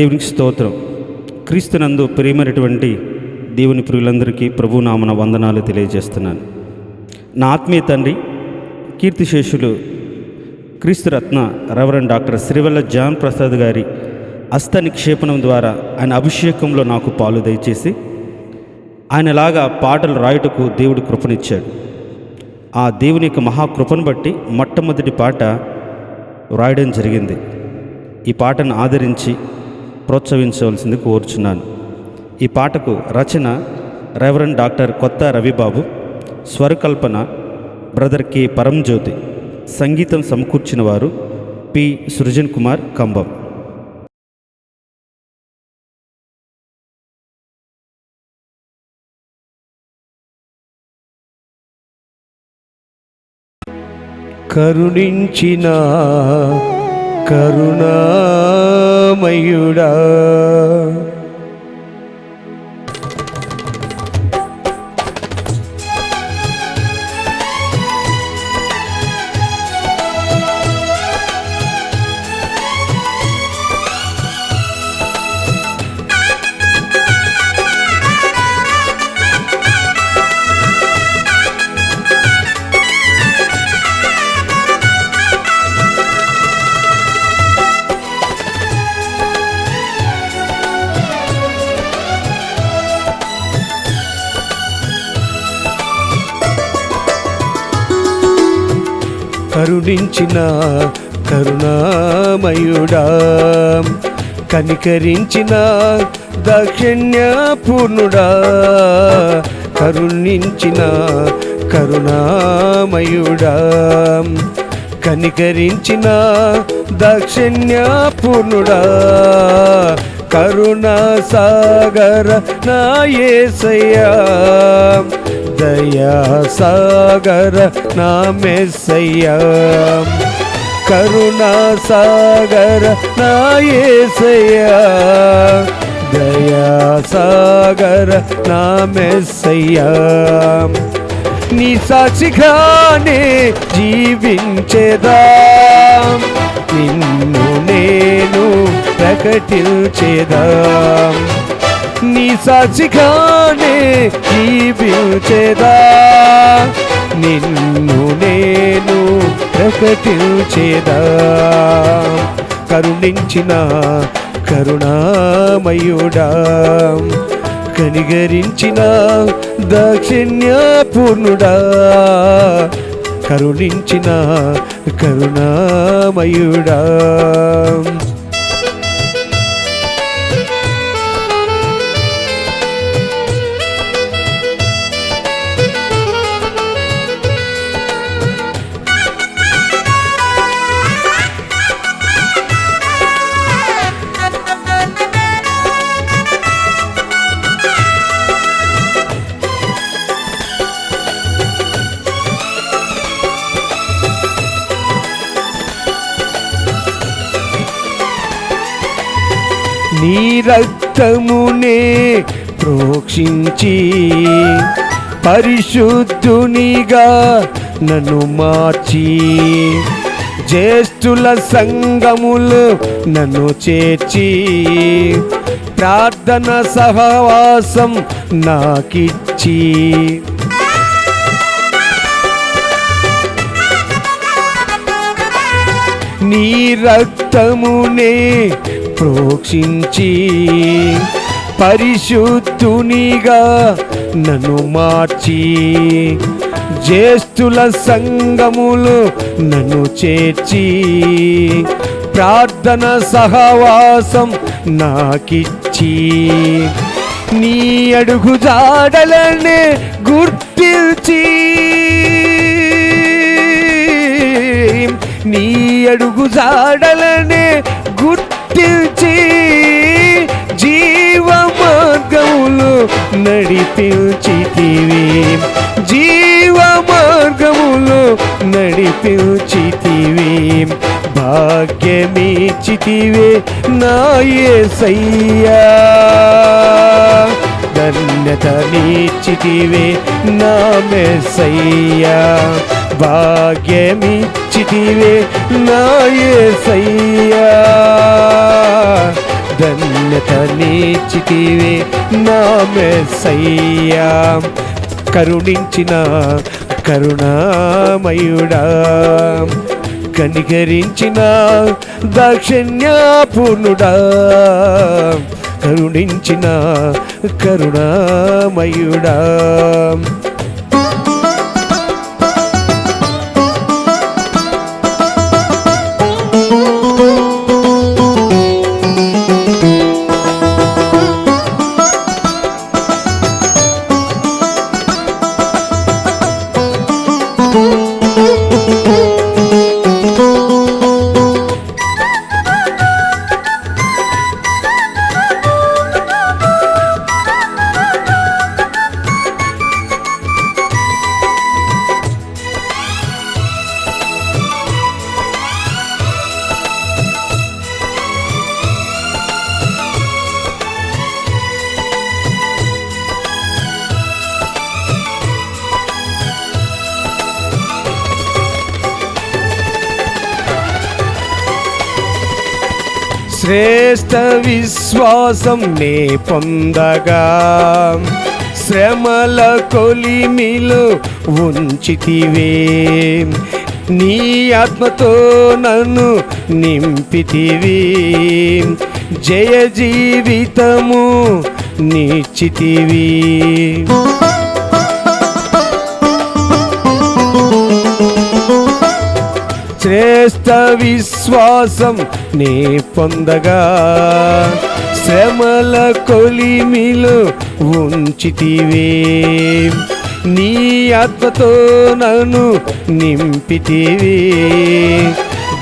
దేవునికి స్తోత్రం. క్రీస్తునందు ప్రియమైనటువంటి దేవుని ప్రియులందరికీ ప్రభు నామన వందనాలు తెలియజేస్తున్నాను. నా ఆత్మీయ తండ్రి కీర్తిశేషులు క్రీస్తురత్న reverend doctor Srivalla John Prasad గారి హస్త నిక్షేపణం ద్వారా ఆయన అభిషేకంలో నాకు పాలు దయచేసి ఆయనలాగా పాటలు రాయుటకు దేవుడు కృపనిచ్చాడు. ఆ దేవుని యొక్క మహాకృపను బట్టి మొట్టమొదటి పాట వ్రాయడం జరిగింది. ఈ పాటను ఆదరించి ప్రోత్సహించవలసింది కోరుచున్నాను. ఈ పాటకు రచన రెవరెండ్ డాక్టర్ కొత్త రవిబాబు స్వరకల్పన బ్రదర్ కె పరంజ్యోతి సంగీతం సమకూర్చిన వారు పి సృజన్ కుమార్ కంబం. కరుణించిన కరుణామయుడా. కరుణించిన కరుణామయుడా కనికరించిన దాక్షిణ్యపూర్ణుడా కరుణించిన కరుణామయుడా కనికరించిన దాక్షిణ్యపూర్ణుడా కరుణ సాగర నాయసయ్యా. దయా సాగర నా కరుణా సాగర నా దయా సాగర నా మెస్సయ్యా నీ సాక్షిగానే జీవించేదా నిన్ను నేను ప్రకటించేదా నీ సాక్షిగానే జీవించేదా నిన్ను నేను ప్రకటించేదా. కరుణించిన కరుణామయుడా. కనిగరించిన దాక్షిణ్యపూర్ణుడా. కరుణించిన కరుణామయుడా. నీ రక్తమునే ప్రోక్షించి పరిశుద్ధునిగా నన్ను మార్చి జ్యేష్ఠుల సంగములు నన్ను చేర్చి ప్రార్థన సహవాసం నాకిచ్చి. నీ రక్తమునే ప్రోక్షించి పరిశుద్ధునిగా నన్ను మార్చి జ్యేష్ఠుల సంగములు నన్ను చేర్చి ప్రార్థన సహవాసం నాకిచ్చి నీ అడుగు జాడలనే గుర్తించి నీ అడుగు జాడలనే గుర్తించి జీవ మార్గములు నడిపించితివి. జీవ మార్గములు నడిపించితివి. భాగ్యమిచ్చితివే నాయే సయ్యా ధన్యత నీచితివే నామే సయ్యా భాగ్యమిచ్చితివే నా యేసయ్యా ధన్యత నీచితివే నా మెస్సయ్యా. కరుణించిన కరుణామయుడా. కనికరించిన దాక్షిణ్యాపూర్ణుడా. కరుణించిన కరుణామయుడా. శ్రేష్ట విశ్వాసం నే పొందగా. శ్రమల కొలిమిలు ఉంచితివే. నీ ఆత్మతో నన్ను నింపితివి. జయ జీవితము నిచ్చితివి శ్రేష్ట విశ్వాసం నీ పొందగా. శ్రమల కొలిమిలో ఉంచితివే. నీ ఆత్మతో నన్ను నింపితివి.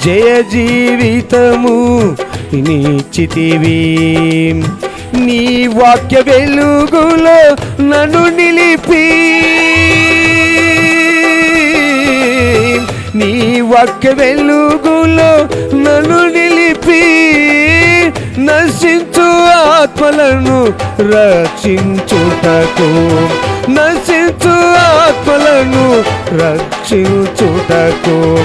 జయ జీవితము నిచ్చితివి నీ వాక్య వెలుగులో నన్ను నిలిపి. నీ వాక్య వెలుగులో నన్ను నిలిపి నశించు ఆత్మలను రక్షించుటకు. నశించు ఆత్మలను రక్షించుటకు.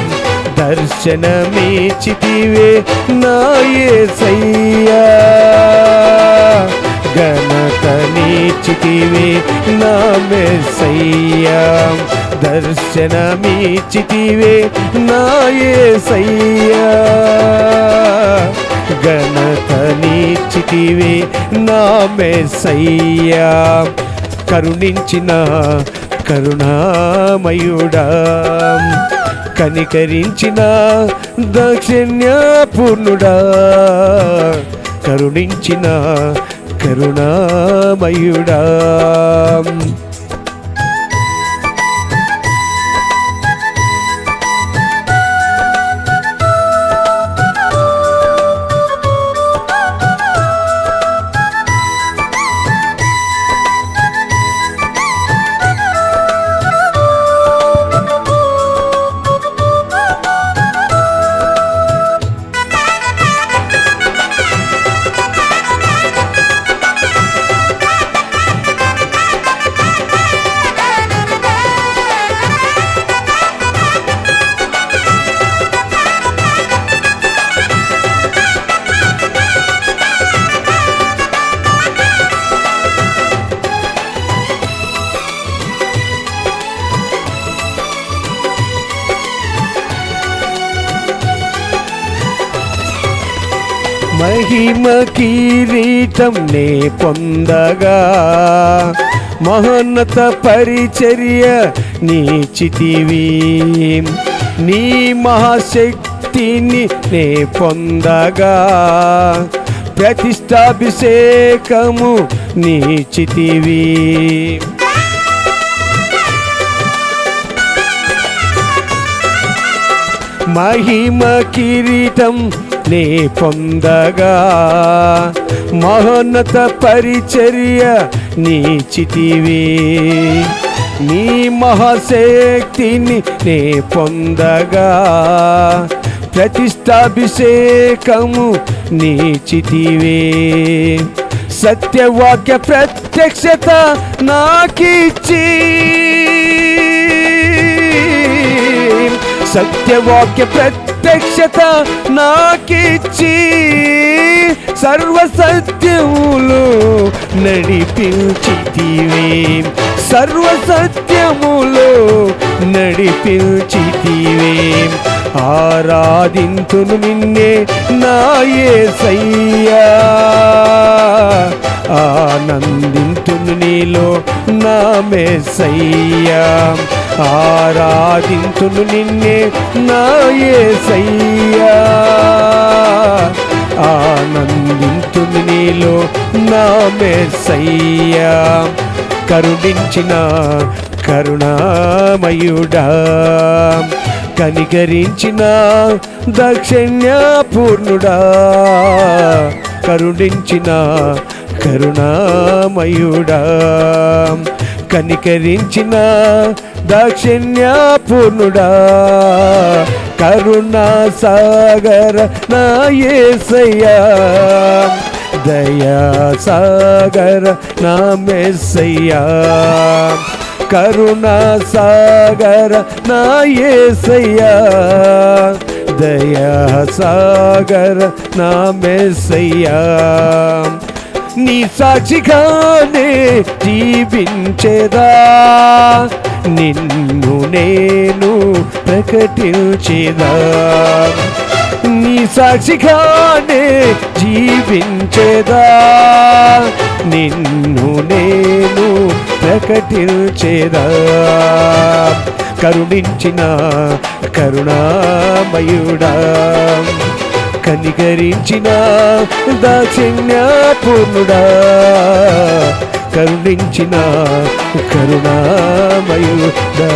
దర్శనమీచితివే నా యేసయ్యా ఘనత నీచితివే నా మెస్సయ్యా. దర్శనమీచితివే నా యేసయ్యా ఘనత నీచితివే నా మెస్సయ్యా. కరుణించిన కరుణామయుడా. కనికరించిన దక్షిణ్యపూర్ణుడా. కరుణించిన కరుణామయుడా. మహిమ కిరీటం నే పొందగా. మహోన్నత పరిచర్య నీచితివి నీ మహాశక్తిని నే పొందగా. ప్రతిష్టాభిషేకము నీచితివి మహిమ కిరీటం నీ పొందగా. మహోన్నత పరిచర్య నీ చితివి. నీ మహాశక్తిని నే పొందగా. ప్రతిష్టాభిషేకము నీ చితివే. సత్యవాక్య ప్రత్యక్షత నాకిచ్చి సత్యవాక్య ప్రత్యక్షత నాకిచ్చి సర్వసత్యములు నడిపించితివే. సర్వసత్యములు నడిపించితివే. ఆరాధింతును నిన్నే నాయే సయ్యా ఆనందింతును నీలో నా మెస్సయ్యా. ఆరాధించును నిన్నే నా యేసయ్యా ఆనందింతును నీలో నా మెస్సయ్యా కరుణించిన కరుణామయుడా. కనికరించిన దక్షిణ్యపూర్ణుడా. కరుణించిన కరుణామయుడా. కనికరించిన దాక్షిణ్యపూర్ణుడా కరుణా సాగర నా ఏసయ్యా దయా సాగర నా మెస్సయ్యా కరుణా సాగర నా ఏసయ్యా దయా సాగర నా మెస్సయ్యా నీ సాక్షిగానే జీవించేదా? నిన్ను నేను ప్రకటించేదా? నీ సాక్షిగానే జీవించేదా? నిన్ను నేను ప్రకటించేదా? కరుణించిన కరుణామయుడా కనికరించిన దాక్షిణ్యాపూర్ణుడా కరుణించిన కరుణామయుడా.